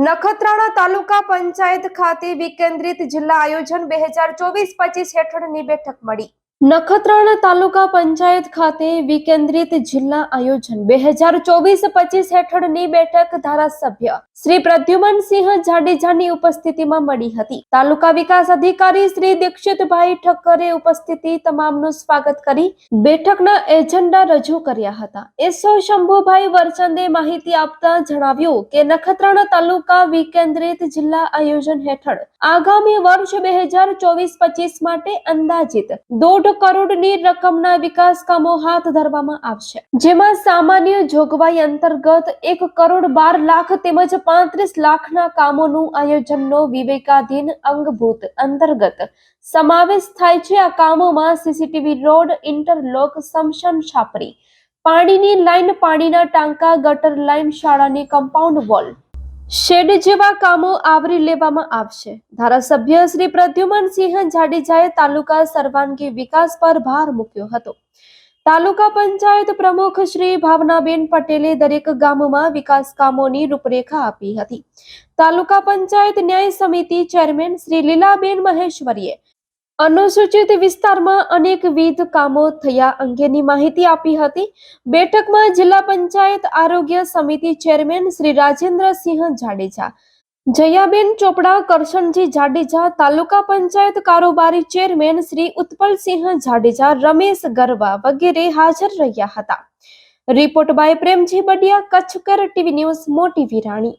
નખત્રાણા તાલુકા પંચાયત ખાતે વિકેન્દ્રિત જિલ્લા આયોજન બે હજાર ચોવીસ પચીસ હેઠળની બેઠક મળી. નખત્રાણા તાલુકા પંચાયત ખાતે વિકેન્દ્રિત જિલ્લા આયોજન બે હજાર ચોવીસ પચીસ હેઠળની બેઠક ધારાસભ્ય શ્રી પ્રદ્યુમનસિંહ જાડેજાની ઉપસ્થિતિમાં મળી હતી. તાલુકા વિકાસ અધિકારી શ્રી દીક્ષિતભાઈ ઠક્કરે ઉપસ્થિતિ તમામનું સ્વાગત કરી બેઠકના એજન્ડા રજૂ કર્યા હતા. એસો શંભુભાઈ વરચંદે માહિતી આપતા જણાવ્યું કે નખત્રાણા તાલુકા વિકેન્દ્રિત જિલ્લા આયોજન હેઠળ આગામી વર્ષ બે હજાર ચોવીસ પચીસ માટે અંદાજિત દોઢ કરોડની રકમના વિકાસ કામો હાથ ધરવામાં આવશે. જેમાં સામાન્ય જોગવાઈ અંતર્ગત એક કરોડ બાર લાખ તેમજ પાંત્રીસ લાખના કામોનું આયોજનનો વિવેકાધીન અંગભૂત અંતર્ગત સમાવેશ થાય છે. આ કામોમાં સીસીટીવી રોડ, ઇન્ટરલોક, સમશન છાપરી, પાણીની લાઇન પાણીના ટાંકા, ગટર લાઇન શાળાની કમ્પાઉન્ડ વોલ શેડ જેવા કામો આવરી લેવામાં આવશે. ધારાસભ્ય શ્રી પ્રદ્યુમનસિંહ જાડેજાએ તાલુકા સર્વાંગી વિકાસ પર ભાર મૂક્યો હતો. તાલુકા પંચાયત પ્રમુખ શ્રી ભાવનાબેન પટેલે દરેક ગામમાં વિકાસ કામોની રૂપરેખા આપી હતી. તાલુકા પંચાયત ન્યાય સમિતિ ચેરમેન શ્રી લીલાબેન મહેશ્વરીએ અનુસૂચિત વિસ્તારમાં અનેકવિધ કામો થયા અંગેની માહિતી આપી હતી. બેઠકમાં જિલ્લા પંચાયત આરોગ્ય સમિતિ ચેરમેન શ્રી રાજેન્દ્રસિંહ જાડેજા, જયાબેન ચોપડા, કરશનજી જાડેજા, તાલુકા પંચાયત કારોબારી ચેરમેન શ્રી ઉત્પલસિંહ જાડેજા, રમેશ ગરવા વગેરે હાજર રહ્યા હતા. Report by Premji Badiya, Kutchkar TV news, Moti Virani.